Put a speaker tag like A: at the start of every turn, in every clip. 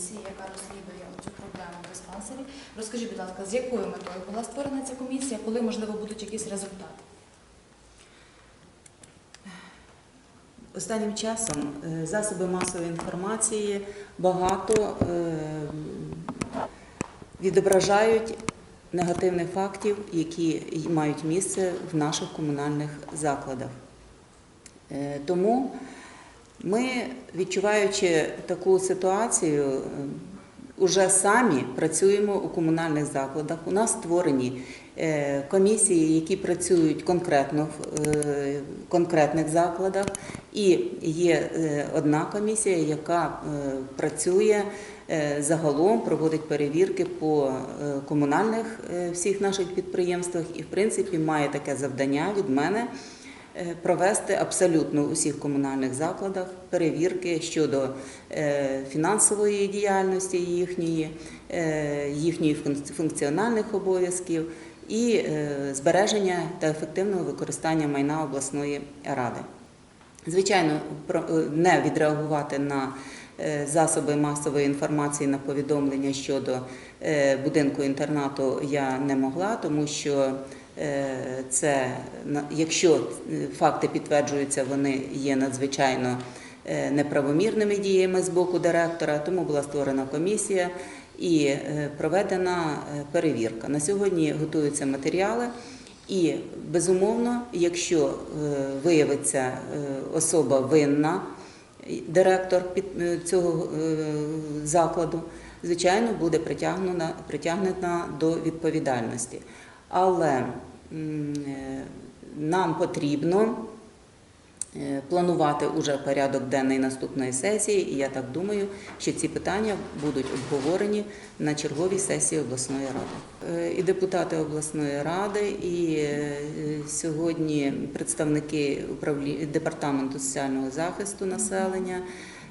A: комісії, яка розслідує цю проблему диспансерів. Розкажіть, будь ласка, з якою метою була створена ця комісія, коли можливо будуть якісь результати?
B: Останнім часом е, засоби масової інформації багато е, відображають негативних фактів, які мають місце в наших комунальних закладах. Е, Тому ми, відчуваючи таку ситуацію, е, уже самі працюємо у комунальних закладах. У нас створені е, комісії, які працюють конкретно в е, конкретних закладах, і є е, одна комісія, яка працює загалом, проводить перевірки по комунальних всіх наших підприємствах і, в принципі, має таке завдання від мене провести абсолютно у всіх комунальних закладах перевірки щодо е, фінансової діяльності їхньої, е, їхньої функціональних обов'язків і е, збереження та ефективного використання майна обласної ради. Звичайно, е, не відреагувати на е, засоби масової інформації на повідомлення щодо е, будинку інтернату я не могла, тому що е, це на- якщо е, факти підтверджуються, вони є надзвичайно е, неправомірними діями з боку директора, тому була створена комісія і е, проведена е, перевірка. На сьогодні готуються матеріали. І безумовно, якщо е, виявиться е, особа винна, директор е, цього е, закладу, звичайно, буде притягнена, до відповідальності. Але е, нам потрібно е, планувати уже порядок денний наступної сесії, і я так думаю, що ці питання будуть обговорені на черговій сесії обласної ради. Е, І депутати обласної ради, і е, сьогодні представники департаменту соціального захисту населення.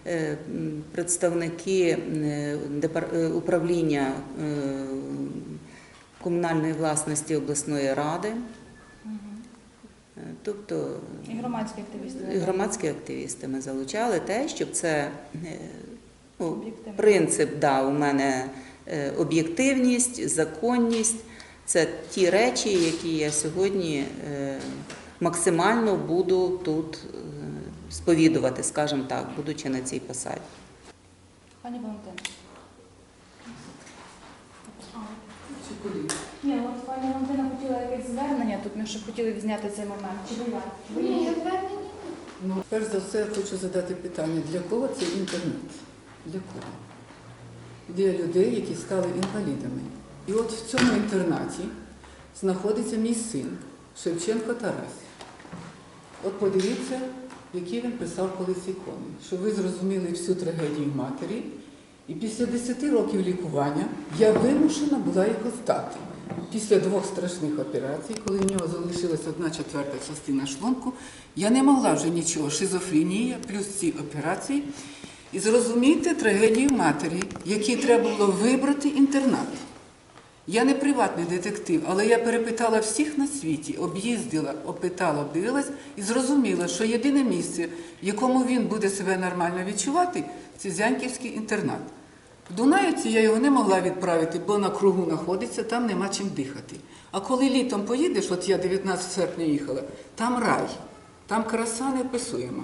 B: е, Представники е, е, управління е, комунальної власності обласної ради, Е, тобто
A: І громадські активісти.
B: громадські активісти ми залучали те, щоб це е, ну, принцип да, у мене е, об'єктивність, законність. Це ті речі, які я сьогодні максимально буду тут сповідувати, скажімо так, будучи на цій посаді.
A: Пані Валентина. Ні, от пані Валентина хотіла якесь звернення, тут ми ще хотіли відзняти цей момент. Чи ви як?
C: Ні? я звернення.
D: Ну, перш за все, я хочу задати питання, для кого це інтернет? Для кого? Для людей, які стали інвалідами. І от в цьому інтернаті знаходиться мій син Шевченко Тарас. От подивіться, які він писав колись ікони, щоб ви зрозуміли всю трагедію матері. І після 10 років лікування я вимушена була його здати. Після двох страшних операцій, коли в нього залишилась одна четверта частина шлунку, я не могла вже нічого, шизофренія, плюс ці операції. І зрозумійте трагедію матері, якій треба було вибрати інтернат. Я не приватний детектив, але я перепитала всіх на світі, об'їздила, опитала, обдивилась і зрозуміла, що єдине місце, в якому він буде себе нормально відчувати, це Зяньківський інтернат. В Дунаївці я його не могла відправити, бо на кругу знаходиться, там нема чим дихати. А коли літом поїдеш, от я 19 серпня їхала, там рай, там краса неописуєма.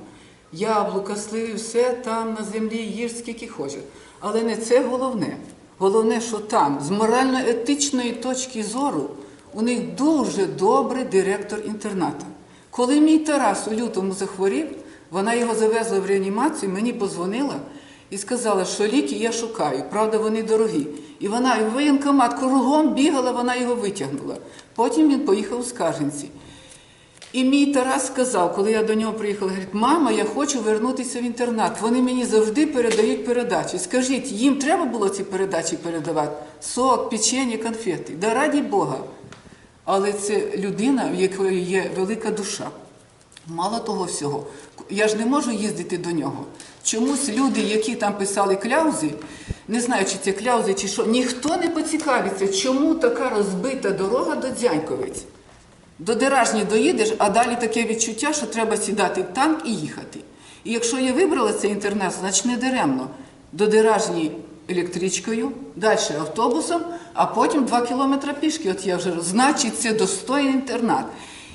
D: Яблука, сливи, все там на землі їж скільки хочеш. Але не це головне. Головне, що там, з морально-етичної точки зору, у них дуже добрий директор інтерната. Коли мій Тарас у лютому захворів, вона його завезла в реанімацію, мені позвонила і сказала, що ліки я шукаю, правда, вони дорогі. І вона в воєнкомат кругом бігала, вона його витягнула. Потім він поїхав у Скарженці. І мій Тарас сказав, коли я до нього приїхала, говорить, мама, я хочу вернутися в інтернат. Вони мені завжди передають передачі. Скажіть, їм треба було ці передачі передавати? Сок, печення, конфети. Да раді Бога. Але це людина, в якої є велика душа. Мало того всього, я ж не можу їздити до нього. Чомусь люди, які там писали кляузи, не знаю, чи це кляузи, чи що, ніхто не поцікавиться, чому така розбита дорога до Дзяньковиць. До Деражні доїдеш, а далі таке відчуття, що треба сідати в танк і їхати. І якщо я вибрала цей інтернат, значить не даремно. До Деражні електричкою, далі автобусом, а потім два кілометри пішки. От я вже значить, це достойний інтернат.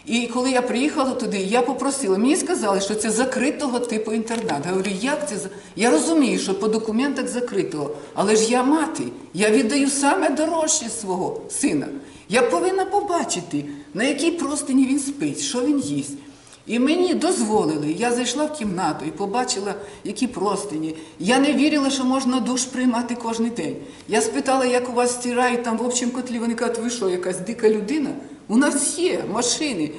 D: І коли я приїхала туди, я попросила, мені сказали, що це закритого типу інтернат. Я говорю, як це? Я розумію, що по документах закритого, але ж я мати, я віддаю саме дорожче свого сина. Я повинна побачити, на якій простині він спить, що він їсть. І мені дозволили. Я зайшла в кімнату і побачила, які простині. Я не вірила, що можна душ приймати кожен день. Я спитала, як у вас стирають там в общому котлі. Вони кажуть, ви що, якась дика людина? У нас є машини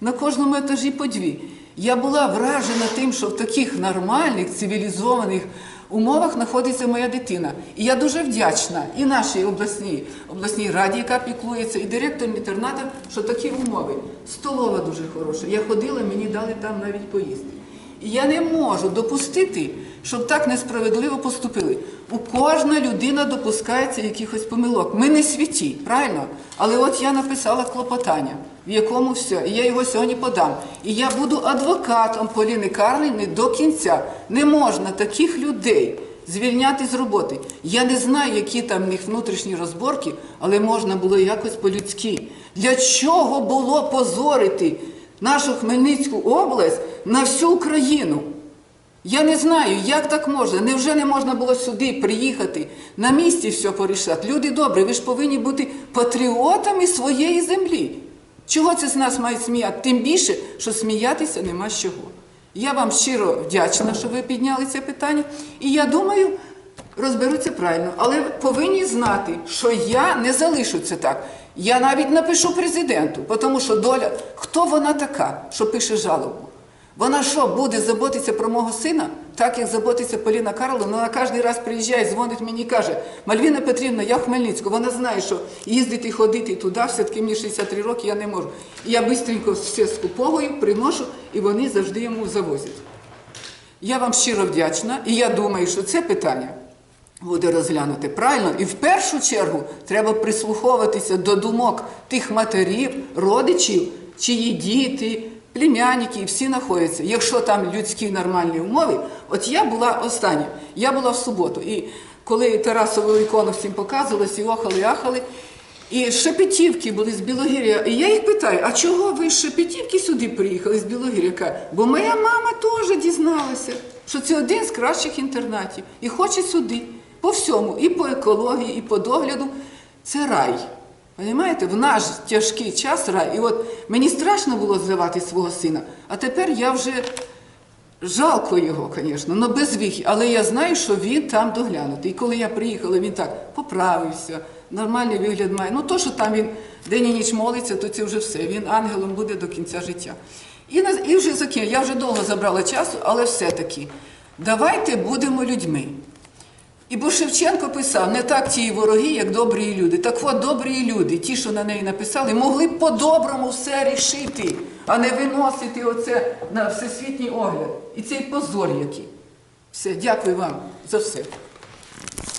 D: на кожному етажі по дві. Я була вражена тим, що в таких нормальних, цивілізованих умовах знаходиться моя дитина. І я дуже вдячна і нашій обласній, обласній раді, яка піклується, і директору інтерната, що такі умови. Столова дуже хороша. Я ходила, мені дали там навіть поїсти. І я не можу допустити, щоб так несправедливо поступили. У кожна людина допускається якихось помилок. Ми не святі, правильно? Але от я написала клопотання, в якому все, і я його сьогодні подам. І я буду адвокатом Поліни Карлівни до кінця. Не можна таких людей звільняти з роботи. Я не знаю, які там в них внутрішні розборки, але можна було якось по-людськи. Для чого було позорити нашу Хмельницьку область на всю Україну? Я не знаю, як так можна. Невже не можна було сюди приїхати, на місці все порішати? Люди добрі, ви ж повинні бути патріотами своєї землі. Чого це з нас мають сміяти? Тим більше, що сміятися нема з чого. Я вам щиро вдячна, що ви підняли це питання. І я думаю, розберуться правильно. Але повинні знати, що я не залишу це так. Я навіть напишу президенту, тому що доля, хто вона така, що пише жалобу? Вона що, буде заботитися про мого сина, так як заботиться Поліна Карловна? Вона кожен раз приїжджає, дзвонить мені і каже, Мальвіна Петрівна, я в Хмельницьку. Вона знає, що їздити, ходити туди, все-таки мені 63 роки, я не можу. І я швидко все скуповую, приношу, і вони завжди йому завозять. Я вам щиро вдячна, і я думаю, що це питання буде розглянути правильно. І в першу чергу треба прислуховуватися до думок тих матерів, родичів, чиї діти, племянники, всі знаходяться. Якщо там людські нормальні умови, от я була остання, я була в суботу. І коли Тарасову ікону всім показувалось, і охали, і ахали. І Шепетівки були з Білогір'я. І я їх питаю, а чого ви з Шепетівки сюди приїхали з Білогір'я? Бо моя мама теж дізналася, що це один з кращих інтернатів. І хоче сюди. По всьому, і по екології, і по догляду. Це рай. Понимаєте, в наш тяжкий час. І от мені страшно було зливати свого сина, а тепер я вже Жалко його, звісно, але без віхи. Але я знаю, що він там доглянутий. І коли я приїхала, він так поправився, нормальний вигляд має. Ну, то, що там він день і ніч молиться, то це вже все. Він ангелом буде до кінця життя. І, і вже закінчив. Я вже довго забрала часу, але все-таки давайте будемо людьми. І бо Шевченко писав, не так ті вороги, як добрі люди. Так от добрі люди, ті, що на неї написали, могли б по-доброму все рішити, а не виносити оце на всесвітній огляд. І цей позор який. Все, дякую вам за все.